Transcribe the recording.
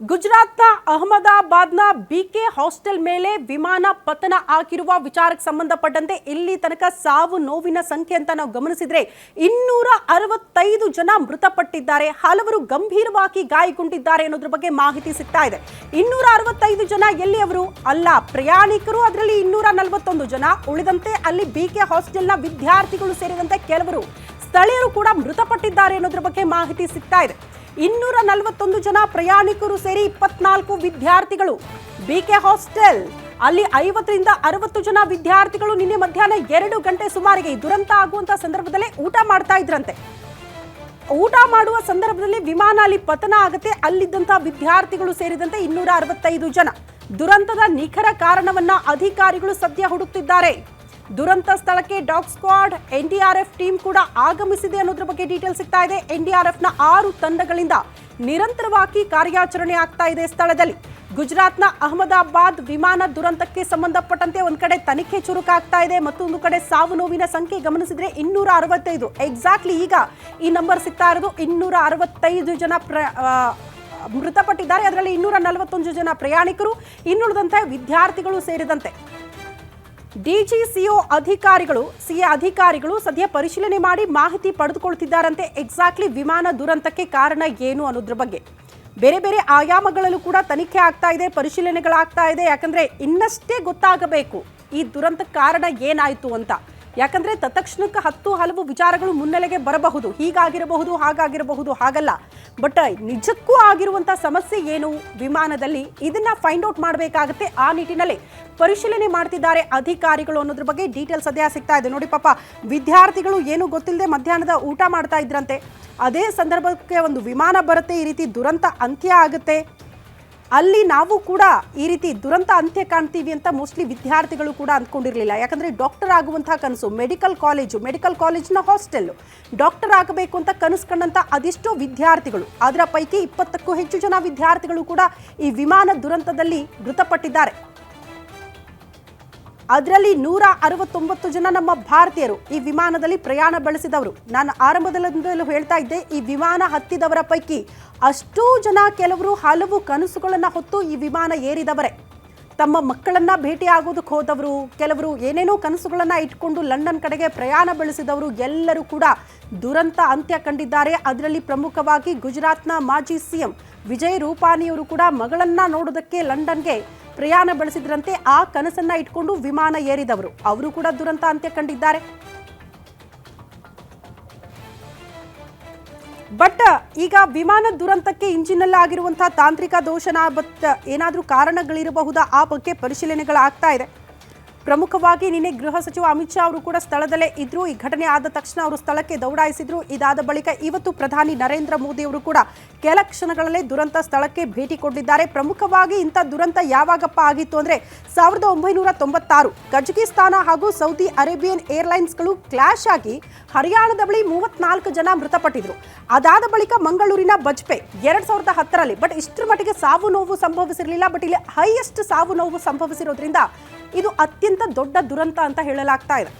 ಗುಜರಾತ್ನ ಅಹಮದಾಬಾದ್ನ BK hostel ಮೇಲೆ ವಿಮಾನ ಪತನ ಆಗಿರುವ ವಿಚಾರಕ್ಕೆ ಸಂಬಂಧಪಟ್ಟಂತೆ ಇಲ್ಲಿ ತನಕ ಸಾವು ನೋವಿನ ಸಂಖ್ಯೆ ಅಂತ ನಾವು ಗಮನಿಸಿದ್ರೆ ಇನ್ನೂರ ಅರವತ್ತೈದು ಜನ ಮೃತಪಟ್ಟಿದ್ದಾರೆ. ಹಲವರು ಗಂಭೀರವಾಗಿ ಗಾಯಗೊಂಡಿದ್ದಾರೆ ಅನ್ನೋದ್ರ ಬಗ್ಗೆ ಮಾಹಿತಿ ಸಿಗ್ತಾ ಇದೆ. ಇನ್ನೂರ ಅರವತ್ತೈದು ಜನ ಎಲ್ಲಿಯವರು? ಅಲ್ಲ, ಪ್ರಯಾಣಿಕರು ಅದರಲ್ಲಿ ಇನ್ನೂರ ನಲವತ್ತೊಂದು ಜನ. ಉಳಿದಂತೆ ಅಲ್ಲಿ ಬಿಕೆ ಹಾಸ್ಟೆಲ್ನ ವಿದ್ಯಾರ್ಥಿಗಳು ಸೇರಿದಂತೆ ಕೆಲವರು ಸ್ಥಳೀಯರು ಕೂಡ ಮೃತಪಟ್ಟಿದ್ದಾರೆ ಅನ್ನೋದ್ರ ಬಗ್ಗೆ ಮಾಹಿತಿ ಸಿಗ್ತಾ ಇದೆ. ಇನ್ನೂರ ನಲವತ್ತೊಂದು ಜನ ಪ್ರಯಾಣಿಕರು ಸೇರಿ ಇಪ್ಪತ್ನಾಲ್ಕು ವಿದ್ಯಾರ್ಥಿಗಳು ಬಿಕೆ ಹಾಸ್ಟೆಲ್. ಅಲ್ಲಿ ಐವತ್ತರಿಂದ ಅರವತ್ತು ಜನ ವಿದ್ಯಾರ್ಥಿಗಳು ನಿನ್ನೆ ಮಧ್ಯಾಹ್ನ ಎರಡು ಗಂಟೆ ಸುಮಾರಿಗೆ ದುರಂತ ಆಗುವಂತ ಸಂದರ್ಭದಲ್ಲೇ ಊಟ ಮಾಡ್ತಾ ಇದ್ರಂತೆ. ಊಟ ಮಾಡುವ ಸಂದರ್ಭದಲ್ಲಿ ವಿಮಾನ ಅಲ್ಲಿ ಪತನ ಆಗುತ್ತೆ ಅಲ್ಲಿದ್ದಂತಹ ವಿದ್ಯಾರ್ಥಿಗಳು ಸೇರಿದಂತೆ ಇನ್ನೂರ ಅರವತ್ತೈದು ಜನ. ದುರಂತದ ನಿಖರ ಕಾರಣವನ್ನ ಅಧಿಕಾರಿಗಳು ಸದ್ಯ ಹುಡುಕ್ತಿದ್ದಾರೆ. ದುರಂತ ಸ್ಥಳಕ್ಕೆ ಡಾಗ್ ಸ್ಕ್ವಾಡ್, ಎನ್ಡಿಆರ್ಎಫ್ ಟೀಮ್ ಕೂಡ ಆಗಮಿಸಿದೆ ಅನ್ನೋದ್ರ ಬಗ್ಗೆ ಡೀಟೇಲ್ ಸಿಗ್ತಾ ಇದೆ. ಆರ್ನ ಆರು ತಂಡಗಳಿಂದ ನಿರಂತರವಾಗಿ ಕಾರ್ಯಾಚರಣೆ ಆಗ್ತಾ ಇದೆ ಸ್ಥಳದಲ್ಲಿ. ಗುಜರಾತ್ನ ಅಹಮದಾಬಾದ್ ವಿಮಾನ ದುರಂತಕ್ಕೆ ಸಂಬಂಧಪಟ್ಟಂತೆ ಒಂದು ಕಡೆ ತನಿಖೆ ಚುರುಕಾಗ್ತಾ ಇದೆ ಮತ್ತೊಂದು ಕಡೆ ಸಾವು ನೋವಿನ ಸಂಖ್ಯೆ ಗಮನಿಸಿದ್ರೆ ಇನ್ನೂರ ಅರವತ್ತೈದು. ಎಕ್ಸಾಕ್ಟ್ಲಿ ಈಗ ಈ ನಂಬರ್ ಸಿಗ್ತಾ ಇರೋದು ಇನ್ನೂರ ಅರವತ್ತೈದು ಜನ ಪ್ರ ಮೃತಪಟ್ಟಿದ್ದಾರೆ. ಅದರಲ್ಲಿ ಇನ್ನೂರ ನಲವತ್ತೊಂದು ಜನ ಪ್ರಯಾಣಿಕರು, ಇನ್ನುಳಿದಂತೆ ವಿದ್ಯಾರ್ಥಿಗಳು ಸೇರಿದಂತೆ. ಡಿಜಿಸಿಒ ಅಧಿಕಾರಿಗಳು, ಸಿಎ ಅಧಿಕಾರಿಗಳು ಸದ್ಯ ಪರಿಶೀಲನೆ ಮಾಡಿ ಮಾಹಿತಿ ಪಡೆದುಕೊಳ್ತಿದ್ದಾರಂತೆ ಎಕ್ಸಾಕ್ಟ್ಲಿ ವಿಮಾನ ದುರಂತಕ್ಕೆ ಕಾರಣ ಏನು ಅನ್ನೋದ್ರ ಬಗ್ಗೆ. ಬೇರೆ ಬೇರೆ ಆಯಾಮಗಳಲ್ಲೂ ಕೂಡ ತನಿಖೆ ಆಗ್ತಾ ಇದೆ, ಪರಿಶೀಲನೆಗಳಾಗ್ತಾ ಇದೆ. ಯಾಕಂದ್ರೆ ಇನ್ನಷ್ಟೇ ಗೊತ್ತಾಗಬೇಕು ಈ ದುರಂತ ಕಾರಣ ಏನಾಯಿತು ಅಂತ. ಯಾಕಂದ್ರೆ ತತ್ಕ್ಷಣಕ್ಕೆ ಹತ್ತು ಹಲವು ವಿಚಾರಗಳು ಮುನ್ನೆಲೆಗೆ ಬರಬಹುದು. ಹೀಗಾಗಿರಬಹುದು, ಹಾಗಾಗಿರಬಹುದು, ಹಾಗಲ್ಲ. ಬಟ್ ನಿಜಕ್ಕೂ ಆಗಿರುವಂತ ಸಮಸ್ಯೆ ಏನು? ವಿಮಾನದಲ್ಲಿ ಇದನ್ನ ಫೈಂಡ್ ಔಟ್ ಮಾಡಬೇಕಾಗುತ್ತೆ ಆ ನಿಟ್ಟಿನಲ್ಲಿ ಪರಿಶೀಲನೆ ಮಾಡ್ತಿದ್ದಾರೆ ಅಧಿಕಾರಿಗಳು ಅನ್ನೋದ್ರ ಬಗ್ಗೆ ಡೀಟೇಲ್ ಸದ್ಯ ಸಿಗ್ತಾ ಇದೆ. ನೋಡಿ ಪಾಪ, ವಿದ್ಯಾರ್ಥಿಗಳು ಏನು ಗೊತ್ತಿಲ್ಲದೆ ಮಧ್ಯಾಹ್ನದ ಊಟ ಮಾಡ್ತಾ ಇದ್ರಂತೆ. ಅದೇ ಸಂದರ್ಭಕ್ಕೆ ಒಂದು ವಿಮಾನ ಬರುತ್ತೆ ಈ ರೀತಿ ದುರಂತ ಅಂತ್ಯ ಆಗುತ್ತೆ. ಅಲ್ಲಿ ನಾವು ಕೂಡ ಈ ರೀತಿ ದುರಂತ ಅಂತ್ಯ ಕಾಣ್ತೀವಿ ಅಂತ ಮೋಸ್ಟ್ಲಿ ವಿದ್ಯಾರ್ಥಿಗಳು ಕೂಡ ಅಂದ್ಕೊಂಡಿರಲಿಲ್ಲ. ಯಾಕಂದ್ರೆ ಡಾಕ್ಟರ್ ಆಗುವಂತಹ ಕನಸು ಮೆಡಿಕಲ್ ಕಾಲೇಜು ಮೆಡಿಕಲ್ ಕಾಲೇಜ್ನ ಹಾಸ್ಟೆಲ್ ಡಾಕ್ಟರ್ ಆಗಬೇಕು ಅಂತ ಕನಸು ಕಂಡಂತ ಅದೆಷ್ಟೋ ವಿದ್ಯಾರ್ಥಿಗಳು. ಅದರ ಪೈಕಿ ಇಪ್ಪತ್ತಕ್ಕೂ ಹೆಚ್ಚು ಜನ ವಿದ್ಯಾರ್ಥಿಗಳು ಕೂಡ ಈ ವಿಮಾನ ದುರಂತದಲ್ಲಿ ಮೃತಪಟ್ಟಿದ್ದಾರೆ. ಅದರಲ್ಲಿ ನೂರ ಅರವತ್ತೊಂಬತ್ತು ಜನ ನಮ್ಮ ಭಾರತೀಯರು ಈ ವಿಮಾನದಲ್ಲಿ ಪ್ರಯಾಣ ಬೆಳೆಸಿದವರು. ನಾನು ಆರಂಭದಲ್ಲೂ ಹೇಳ್ತಾ ಇದ್ದೆ, ಈ ವಿಮಾನ ಹತ್ತಿದವರ ಪೈಕಿ ಅಷ್ಟೂ ಜನ ಕೆಲವರು ಹಲವು ಕನಸುಗಳನ್ನು ಹೊತ್ತು ಈ ವಿಮಾನ ಏರಿದವರೇ. ತಮ್ಮ ಮಕ್ಕಳನ್ನ ಭೇಟಿ ಆಗೋದಕ್ಕೆ ಹೋದವರು, ಕೆಲವರು ಏನೇನೋ ಕನಸುಗಳನ್ನು ಇಟ್ಕೊಂಡು ಲಂಡನ್ ಕಡೆಗೆ ಪ್ರಯಾಣ ಬೆಳೆಸಿದವರು ಎಲ್ಲರೂ ಕೂಡ ದುರಂತ ಅಂತ್ಯ ಕಂಡಿದ್ದಾರೆ. ಅದರಲ್ಲಿ ಪ್ರಮುಖವಾಗಿ ಗುಜರಾತ್ನ ಮಾಜಿ ಸಿಎಂ ವಿಜಯ್ ರೂಪಾನಿಯವರು ಕೂಡ ಮಗಳನ್ನ ನೋಡೋದಕ್ಕೆ ಲಂಡನ್ಗೆ ಪ್ರಯಾಣ ಬೆಳೆಸಿದ್ರಂತೆ ಆ ಕನಸನ್ನ ಇಟ್ಕೊಂಡು ವಿಮಾನ ಏರಿದವರು. ಅವರು ಕೂಡ ದುರಂತ ಅಂತ್ಯ ಕಂಡಿದ್ದಾರೆ. ಬಟ್, ಈಗ ವಿಮಾನ ದುರಂತಕ್ಕೆ ಇಂಜಿನಲ್ಲಿ ಆಗಿರುವಂತಹ ತಾಂತ್ರಿಕ ದೋಷನ ಏನಾದರೂ ಕಾರಣಗಳಿರಬಹುದಾ? ಆ ಬಗ್ಗೆ ಪರಿಶೀಲನೆಗಳಾಗ್ತಾ ಇದೆ. ಪ್ರಮುಖವಾಗಿ ನಿನ್ನೆ ಗೃಹ ಸಚಿವ ಅಮಿತ್ ಶಾ ಅವರು ಕೂಡ ಸ್ಥಳದಲ್ಲೇ ಇದ್ರು ಈ ಘಟನೆ ಆದ ತಕ್ಷಣ ಅವರು ಸ್ಥಳಕ್ಕೆ ದೌಡಾಯಿಸಿದ್ರು. ಇದಾದ ಬಳಿಕ ಇವತ್ತು ಪ್ರಧಾನಿ ನರೇಂದ್ರ ಮೋದಿ ಅವರು ಕೂಡ ಕೆಲ ಕ್ಷಣಗಳಲ್ಲೇ ದುರಂತ ಸ್ಥಳಕ್ಕೆ ಭೇಟಿ ಕೊಟ್ಟಿದ್ದಾರೆ. ಪ್ರಮುಖವಾಗಿ ಇಂಥ ದುರಂತ ಯಾವಾಗಪ್ಪ ಆಗಿತ್ತು ಅಂದ್ರೆ ಸಾವಿರದ ಒಂಬೈನೂರ ತೊಂಬತ್ತಾರು. ಕಜಕಿಸ್ತಾನ ಹಾಗೂ ಸೌದಿ ಅರೇಬಿಯನ್ ಏರ್ಲೈನ್ಸ್ಗಳು ಕ್ಲಾಶ್ ಆಗಿ ಹರಿಯಾಣದ ಬಳಿ ಮೂವತ್ನಾಲ್ಕು ಜನ ಮೃತಪಟ್ಟಿದ್ರು. ಅದಾದ ಬಳಿಕ ಮಂಗಳೂರಿನ ಬಜ್ಪೆ ಎರಡ್ ಸಾವಿರದ ಹತ್ತರಲ್ಲಿ. ಬಟ್ ಇಷ್ಟರ ಮಟ್ಟಿಗೆ ಸಾವು ನೋವು ಸಂಭವಿಸಿರಲಿಲ್ಲ. ಬಟ್ ಇಲ್ಲಿ ಹೈಯೆಸ್ಟ್ ಸಾವು ನೋವು ಸಂಭವಿಸಿರೋದ್ರಿಂದ ಇದು ಅತ್ಯಂತ ದೊಡ್ಡ ದುರಂತ ಅಂತ ಹೇಳಲಾಗ್ತಾ ಇದೆ.